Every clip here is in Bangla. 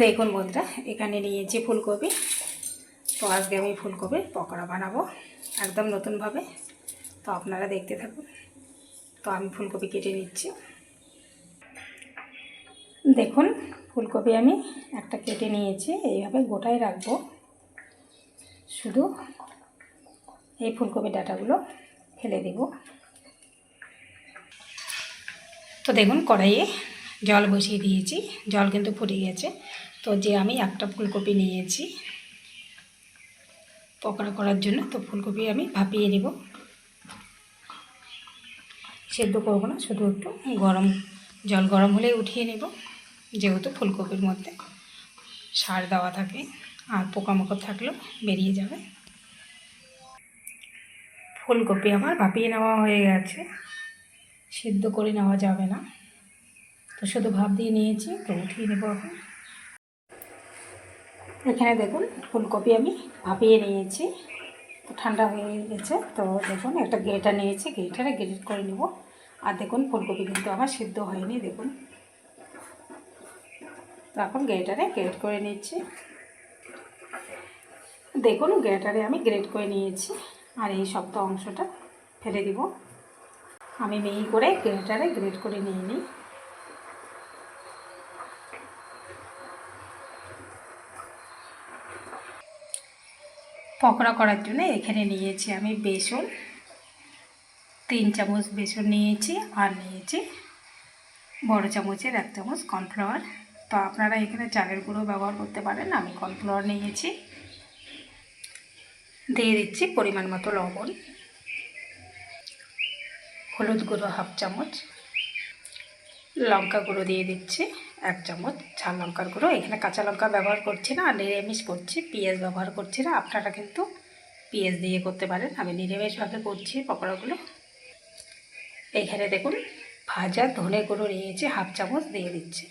দেখুন বন্ধুরা, এখানে নিয়েছি ফুলকপি। তো আজকে আমি ফুলকপির পকোড়া বানাবো একদম নতুনভাবে। তো আপনারা দেখতে থাকুন। তো আমি ফুলকপি কেটে নিচ্ছি। দেখুন, ফুলকপি আমি একটা কেটে নিয়েছি, এইভাবে গোটায় রাখব। শুধু এই ফুলকপি ডাটাগুলো ফেলে দেব। তো দেখুন, কড়াইয়ে জল বসিয়ে দিয়েছি, জল কিন্তু ফুটে গেছে। তো যে আমি একটা ফুলকপি নিয়েছি, পকোড়া করার জন্য, তো ফুলকপি আমি ভাপিয়ে নেব। সেদ্ধ করব না, শুধু একটু গরম, জল গরম হলে উঠিয়ে নেব, যেহেতু ফুলকপির মধ্যে সার দেওয়া থাকে, আর পোকামাকড় থাকলেও বেরিয়ে যাবে। ফুলকপি আমার ভাপিয়ে নেওয়া হয়ে গেছে, সেদ্ধ করে নেওয়া যাবে না। শুধু ভাপ দিয়ে নিয়েছি, তো উঠিয়ে নেব এখন। এখানে দেখুন, ফুলকপি আমি ভাপিয়ে নিয়েছি। তো ঠান্ডা হয়ে গেছে, তো দেখুন, একটা গ্রেটার নিয়েছি, গ্রেটারে গ্রেট করে নেব। আর দেখুন, ফুলকপি কিন্তু আমার সিদ্ধ হয়নি, দেখুন। এখন গ্রেটারে গ্রেট করে নিচ্ছি। দেখুন, গ্রেটারে আমি গ্রেট করে নিয়েছি। আর এই শক্ত অংশটা ফেলে দিব। আমি মিহি করে গ্রেটারে গ্রেট করে নিয়ে নিই। পকোড়া করার জন্য এখানে নিয়েছি আমি বেসন। তিন চামচ বেসন নিয়েছি আর নিয়েছি বড় চামচের এক চামচ কর্নফ্লাওয়ার। তো আপনারা এখানে চালের গুঁড়ো ব্যবহার করতে পারেন, আমি কর্নফ্লাওয়ার নিয়েছি। দিয়ে দিচ্ছি পরিমাণ মতো লবণ, হলুদ গুঁড়ো হাফ চামচ। লঙ্কা গুঁড়ো দিয়ে দিচ্ছি, এক চামচ ঝাল লঙ্কার গুঁড়ো। এখানে কাঁচা লঙ্কা ব্যবহার করছি না, আর নিরামিষ করছি, পেঁয়াজ ব্যবহার করছি না। আপনারা কিন্তু পেঁয়াজ দিয়ে করতে পারেন। আমি নিরামিষভাবে করছি পকোড়াগুলো। এখানে দেখুন, ভাজা ধনে গুঁড়ো নিয়েছি, হাফ চামচ দিয়ে দিচ্ছি।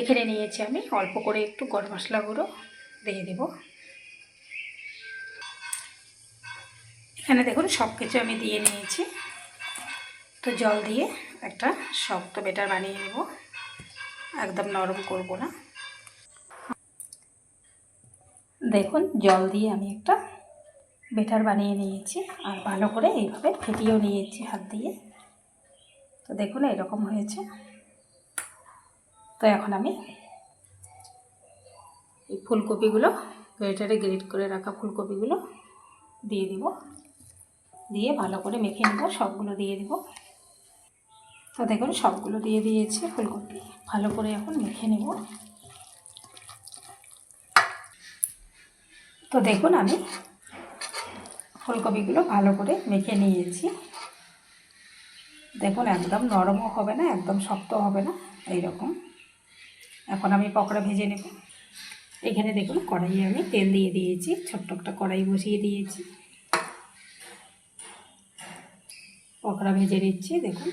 এখানে নিয়েছি আমি অল্প করে একটু গরম মশলা গুঁড়ো দিয়ে দেব। এখানে দেখুন সব কিছু আমি দিয়ে নিয়েছি। তো জল দিয়ে একটা শক্ত বেটার বানিয়ে নেব। একদম নরম করব না। দেখুন, জল দিয়ে আমি একটা বেটার বানিয়ে নিয়েছি আর ভালো করে এইভাবে ফেটিয়েও নিয়েছি হাত দিয়ে। তো দেখুন, এরকম হয়েছে। তো এখন আমি এই ফুলকপিগুলো গ্রেটারে গ্রেট করে রাখা ফুলকপিগুলো দিয়ে দিব। দিয়ে ভালো করে মেখে নেব, সবগুলো দিয়ে দিব। তো দেখুন, সবগুলো দিয়ে দিয়েছি, ফুলকপি। ভালো করে এখন মেখে নেব। তো দেখুন, আমি ফুলকপিগুলো ভালো করে মেখে নিয়েছি। দেখুন, একদম নরমও হবে না, একদম শক্ত হবে না এই রকম এখন আমি পকোড়া ভেজে নেব। এখানে দেখুন, কড়াইয়ে আমি তেল দিয়ে দিয়েছি, ছোট্ট একটা কড়াই বসিয়ে দিয়েছি। পকোড়া ভেজে নিচ্ছি, দেখুন।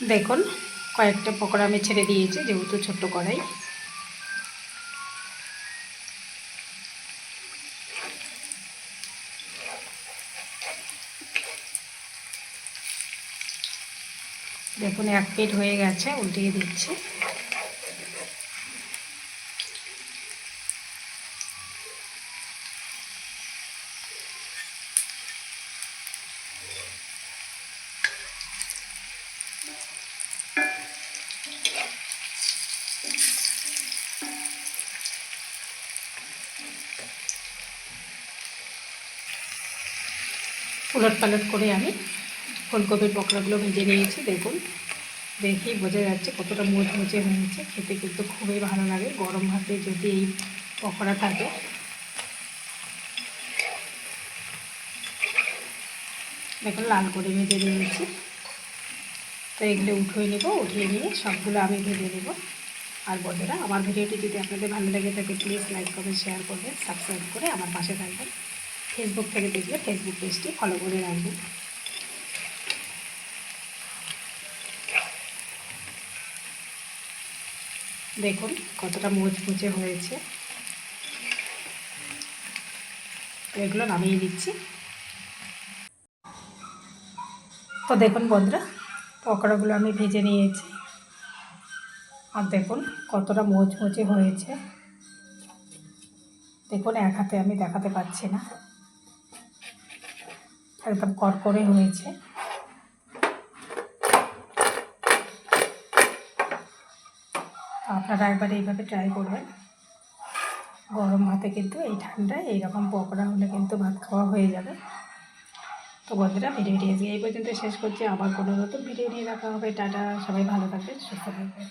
দেখুন, কয়েকটা পকোড়া আমি ছেড়ে দিয়েছি, যেহেতু ছোট্ট কড়াই। দেখুন, এক প্লেট হয়ে গেছে, উল্টিয়ে দিচ্ছি। উলট পালট করে আমি ফুলকপির পকোড়াগুলো ভেজে নিয়েছি, দেখুন। দেখেই বোঝা যাচ্ছে কতটা মুচমুচে হয়েছে। খেতে কিন্তু খুবই ভালো লাগে, গরম ভাতে যদি এই পকোড়া থাকে। দেখুন, লাল করে ভেজে নিয়েছি। তো এগুলো উঠিয়ে নেব, উঠিয়ে নিয়ে সবগুলো আমি ভেজে নেব। আর বন্ধুরা, আমার ভিডিওটি যদি আপনাদের ভালো লেগে থাকে প্লিজ লাইক কমেন্ট শেয়ার করবেন সাবস্ক্রাইব করে আমার পাশে থাকবেন। ফেসবুক থেকে দেখলে ফেসবুক পেজটি ফলো করে রাখবেন দেখুন কতটা মুচমুচে হয়েছে। এগুলো নামিয়ে দিচ্ছি। তো দেখুন বন্ধুরা, পকোড়াগুলো আমি ভেজে নিয়েছি। আর দেখুন কতটা মোচমোচে হয়েছে। দেখুন এক হাতে আমি দেখাতে পাচ্ছি না। একদম করকরে হয়েছে। আপনারা একবার এইভাবে ট্রাই করবেন। গরম ভাতে কিন্তু এই ঠান্ডায় এইরকম পকোড়া হলে কিন্তু ভাত খাওয়া হয়ে যাবে। তো বন্ধুরা ভিডিওটি আজকে এই পর্যন্ত শেষ করছি। আবার কোনো নতুন ভিডিও নিয়ে দেখা হবে। টাটা, সবাই ভালো থাকবেন, সুস্থ থাকবেন।